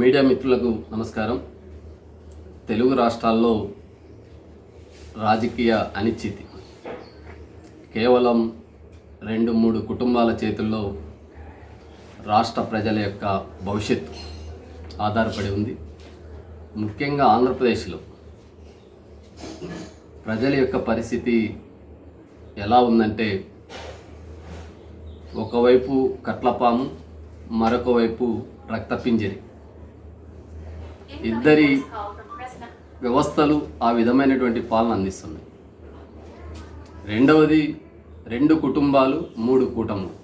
Media మిత్రులకు నమస్కారం. తెలుగు రాష్ట్రాల్లో రాజకీయ అనిశ్చితి. కేవలం రెండు మూడు కుటుంబాల చేతుల్లో రాష్ట్ర ప్రజల యొక్క భవిష్యత్తు ఆధారపడి ఉంది. ముఖ్యంగా ఆంధ్రప్రదేశ్లో ప్రజల యొక్క పరిస్థితి ఎలా ఉందంటే ఒకవైపు కట్లపాము మరొక వైపు రక్తపింజరి. ఇద్దరి వ్యవస్థలు ఆ విధమైనటువంటి పాలన అందిస్తున్నాయి. రెండవది రెండు కుటుంబాలు మూడు కూటములు.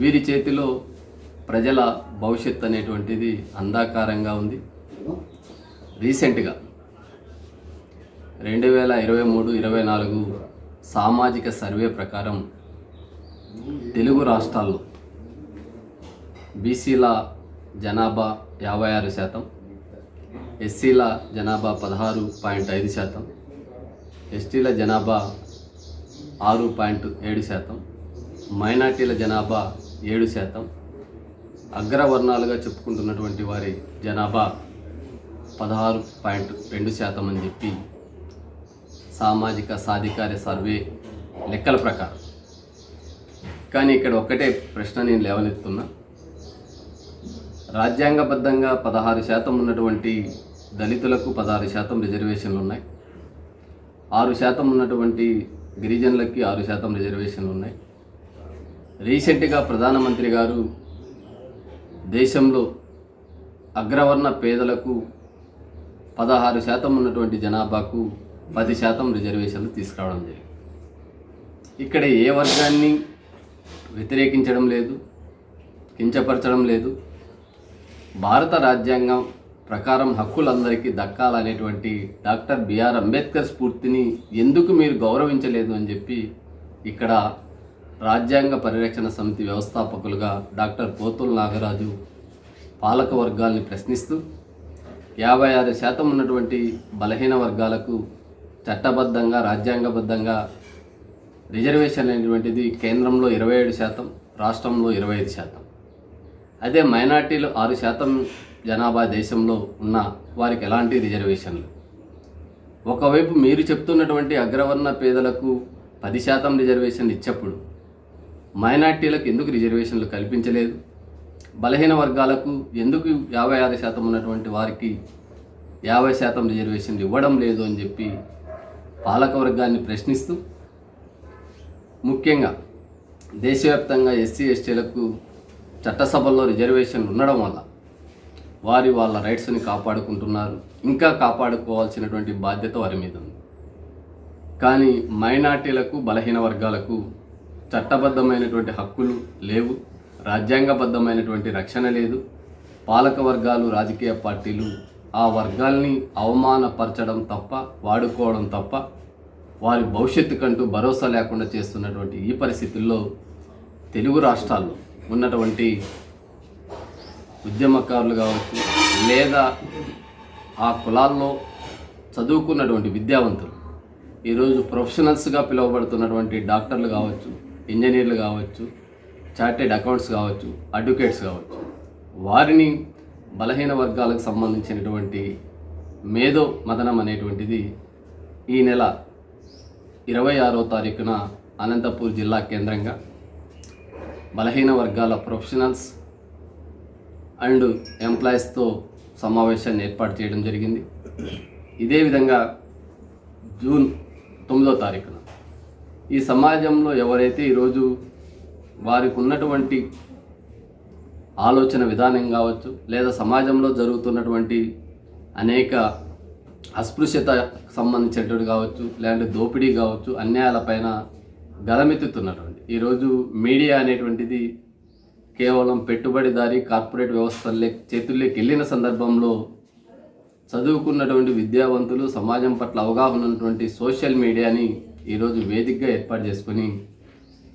వీరి చేతిలో ప్రజల భవిష్యత్ అనేటువంటిది అంధాకారంగా ఉంది. రీసెంట్గా రెండు వేల ఇరవై మూడు ఇరవై నాలుగు సామాజిక సర్వే ప్రకారం తెలుగు రాష్ట్రాల్లో బీసీల జనాభా యాభై ఆరు శాతం. ఎస్సీల జనాభా పదహారు పాయింట్ ఐదు శాతం. ఎస్టీల జనాభా ఆరు పాయింట్ ఏడు శాతం. మైనార్టీల జనాభా ఏడు శాతం. అగ్రవర్ణాలుగా చెప్పుకుంటున్నటువంటి వారి జనాభా పదహారు పాయింట్ రెండు శాతం అని చెప్పి సామాజిక సాధికార సర్వే లెక్కల ప్రకారం. కానీ ఇక్కడ ఒక్కటే ప్రశ్న నేను లేవనెత్తున్నా రాజ్యాంగబద్ధంగా పదహారు శాతం ఉన్నటువంటి దళితులకు పదహారు శాతం రిజర్వేషన్లు ఉన్నాయి. ఆరు శాతం ఉన్నటువంటి గిరిజనులకి ఆరు శాతం రిజర్వేషన్లు ఉన్నాయి. రీసెంట్గా ప్రధానమంత్రి గారు దేశంలో అగ్రవర్ణ పేదలకు పదహారు శాతం ఉన్నటువంటి జనాభాకు పది శాతం రిజర్వేషన్లు తీసుకురావడం జరిగింది. ఇక్కడ ఏ వర్గాన్ని వ్యతిరేకించడం లేదు కించపరచడం లేదు. భారత రాజ్యాంగం ప్రకారం హక్కులందరికీ దక్కాలనేటువంటి డాక్టర్ బిఆర్ అంబేద్కర్ స్ఫూర్తిని ఎందుకు మీరు గౌరవించలేదు అని చెప్పి ఇక్కడ రాజ్యాంగ పరిరక్షణ సమితి వ్యవస్థాపకులుగా డాక్టర్ పోతుల నాగరాజు పాలక వర్గాల్ని ప్రశ్నిస్తూ యాభై ఆరు శాతం ఉన్నటువంటి బలహీన వర్గాలకు చట్టబద్ధంగా రాజ్యాంగబద్ధంగా రిజర్వేషన్ అనేటువంటిది కేంద్రంలో ఇరవై ఏడు శాతం రాష్ట్రంలో ఇరవై ఐదు శాతం. అదే మైనార్టీలు ఆరు శాతం జనాభా దేశంలో ఉన్న వారికి ఎలాంటి రిజర్వేషన్లు? ఒకవైపు మీరు చెప్తున్నటువంటి అగ్రవర్ణ పేదలకు పది శాతం రిజర్వేషన్లు ఇచ్చప్పుడు మైనార్టీలకు ఎందుకు రిజర్వేషన్లు కల్పించలేదు? బలహీన వర్గాలకు ఎందుకు యాభై ఆరు శాతం ఉన్నటువంటి వారికి యాభై శాతం రిజర్వేషన్లు ఇవ్వడం లేదు అని చెప్పి పాలకవర్గాన్ని ప్రశ్నిస్తూ ముఖ్యంగా దేశవ్యాప్తంగా ఎస్సీ ఎస్టీలకు చట్టసభల్లో రిజర్వేషన్ ఉండడం వల్ల వారి వాళ్ళ రైట్స్ని కాపాడుకుంటున్నారు. ఇంకా కాపాడుకోవాల్సినటువంటి బాధ్యత వారి మీద ఉంది. కానీ మైనార్టీలకు బలహీన వర్గాలకు చట్టబద్ధమైనటువంటి హక్కులు లేవు. రాజ్యాంగబద్ధమైనటువంటి రక్షణ లేదు. పాలక వర్గాలు రాజకీయ పార్టీలు ఆ వర్గాల్ని అవమానపరచడం తప్ప వాడుకోవడం తప్ప వారి భవిష్యత్తు కంటూ భరోసా లేకుండా చేస్తున్నటువంటి ఈ పరిస్థితుల్లో తెలుగు రాష్ట్రాల్లో ఉన్నటువంటి ఉద్యమకారులు కావచ్చు లేదా ఆ కులాల్లో చదువుకున్నటువంటి విద్యావంతులు ఈరోజు ప్రొఫెషనల్స్గా పిలువబడుతున్నటువంటి డాక్టర్లు కావచ్చు ఇంజనీర్లు కావచ్చు చార్టెడ్ అకౌంట్స్ కావచ్చు అడ్వకేట్స్ కావచ్చు వారిని బలహీన వర్గాలకు సంబంధించినటువంటి మేధో మదనం అనేటువంటిది ఈ నెల ఇరవై ఆరో తారీఖున అనంతపూర్ జిల్లా కేంద్రంగా బలహీన వర్గాల ప్రొఫెషనల్స్ అండ్ ఎంప్లాయీస్తో సమావేశాన్ని ఏర్పాటు చేయడం జరిగింది. ఇదే విధంగా జూన్ తొమ్మిదో తారీఖున ఈ సమాజంలో ఎవరైతే ఈరోజు వారికి ఉన్నటువంటి ఆలోచన విధానం కావచ్చు లేదా సమాజంలో జరుగుతున్నటువంటి అనేక అస్పృశ్యత సంబంధించినటువంటి కావచ్చు లేదంటే దోపిడీ కావచ్చు అన్యాయాలపైన గలమెత్తుతున్నటువంటి ఈరోజు మీడియా అనేటువంటిది కేవలం పెట్టుబడిదారి కార్పొరేట్ వ్యవస్థలే చేతుల్లోకి వెళ్ళిన సందర్భంలో చదువుకున్నటువంటి విద్యావంతులు సమాజం పట్ల అవగాహన ఉన్నటువంటి సోషల్ మీడియాని ఈరోజు వేదికగా ఏర్పాటు చేసుకొని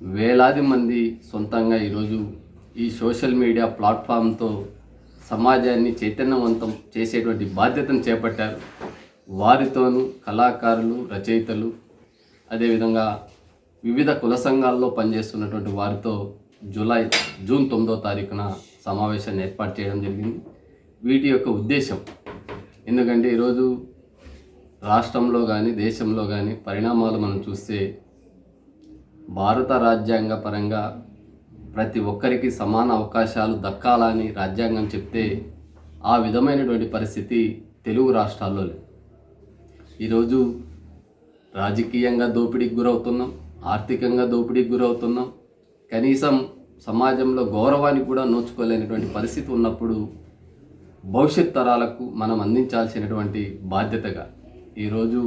వేలాది మంది సొంతంగా ఈరోజు ఈ సోషల్ మీడియా ప్లాట్ఫామ్తో సమాజాన్ని చైతన్యవంతం చేసేటువంటి బాధ్యతను చేపట్టారు. వారితోనూ కళాకారులు రచయితలు అదేవిధంగా వివిధ కుల సంఘాల్లో పనిచేస్తున్నటువంటి వారితో జూలై జూన్ తొమ్మిదో తారీఖున సమావేశాన్ని ఏర్పాటు చేయడం జరిగింది. వీటి యొక్క ఉద్దేశం ఎందుకంటే ఈరోజు రాష్ట్రంలో కానీ దేశంలో కానీ పరిణామాలు మనం చూస్తే భారత రాజ్యాంగ పరంగా ప్రతి ఒక్కరికి సమాన అవకాశాలు దక్కాలని రాజ్యాంగం చెప్తే ఆ విధమైనటువంటి పరిస్థితి తెలుగు రాష్ట్రాల్లో లేదు. ఈరోజు రాజకీయంగా దోపిడీకి గురవుతున్నాం. ఆర్థికంగా దోపిడీకి గురవుతున్నాం. కనీసం సమాజంలో గౌరవానికి కూడా నోచుకోలేనటువంటి పరిస్థితి ఉన్నప్పుడు భవిష్యత్ తరాలకు మనం అందించాల్సినటువంటి బాధ్యతగా ఈరోజు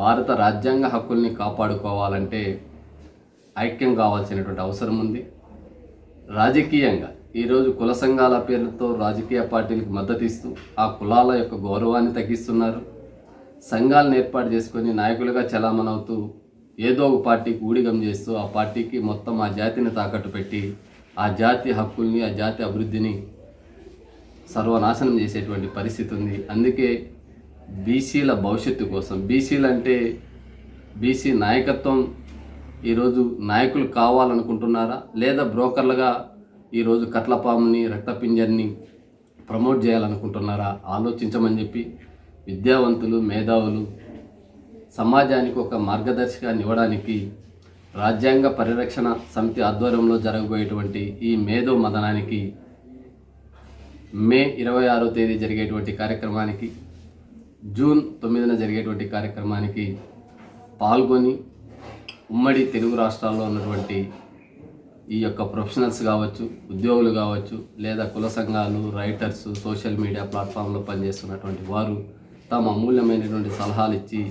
భారత రాజ్యాంగ హక్కుల్ని కాపాడుకోవాలంటే ఐక్యం కావాల్సినటువంటి అవసరం ఉంది. రాజకీయంగా ఈరోజు కుల సంఘాల పేర్లతో రాజకీయ పార్టీలకు మద్దతు ఇస్తూ ఆ కులాల యొక్క గౌరవాన్ని తగ్గిస్తున్నారు. సంఘాలను ఏర్పాటు చేసుకొని నాయకులుగా చలామణవుతూ ఏదో ఒక పార్టీకి ఊడిగం చేస్తూ ఆ పార్టీకి మొత్తం ఆ జాతిని తాకట్టు పెట్టి ఆ జాతి హక్కుల్ని ఆ జాతి అభివృద్ధిని సర్వనాశనం చేసేటువంటి పరిస్థితి ఉంది. అందుకే బీసీల భవిష్యత్తు కోసం బీసీలు అంటే బీసీ నాయకత్వం ఈరోజు నాయకులు కావాలనుకుంటున్నారా? లేదా బ్రోకర్లుగా ఈరోజు కట్లపాముని రక్తపింజర్ని ప్రమోట్ చేయాలనుకుంటున్నారా? ఆలోచించమని చెప్పి విద్యావంతులు మేధావులు సమాజానికి ఒక మార్గదర్శకాన్ని ఇవ్వడానికి రాజ్యాంగ పరిరక్షణ సమితి ఆధ్వర్యంలో జరగబోయేటువంటి ఈ మేధో మదనానికి మే ఇరవై ఆరో తేదీ జరిగేటువంటి కార్యక్రమానికి జూన్ తొమ్మిదిన జరిగేటువంటి కార్యక్రమానికి పాల్గొని ఉమ్మడి తెలుగు రాష్ట్రాల్లో ఉన్నటువంటి ఈ యొక్క ప్రొఫెషనల్స్ కావచ్చు ఉద్యోగులు కావచ్చు లేదా కుల సంఘాలు రైటర్స్ సోషల్ మీడియా ప్లాట్ఫామ్లో పనిచేస్తున్నటువంటి వారు తమ అమూల్యమైనటువంటి సలహాలు ఇచ్చి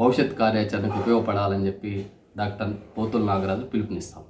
భవిష్యత్ కార్యాచరణకు ఉపయోగపడాలని చెప్పి డాక్టర్ పోతుల నాగరాజు పిలుపునిస్తాం.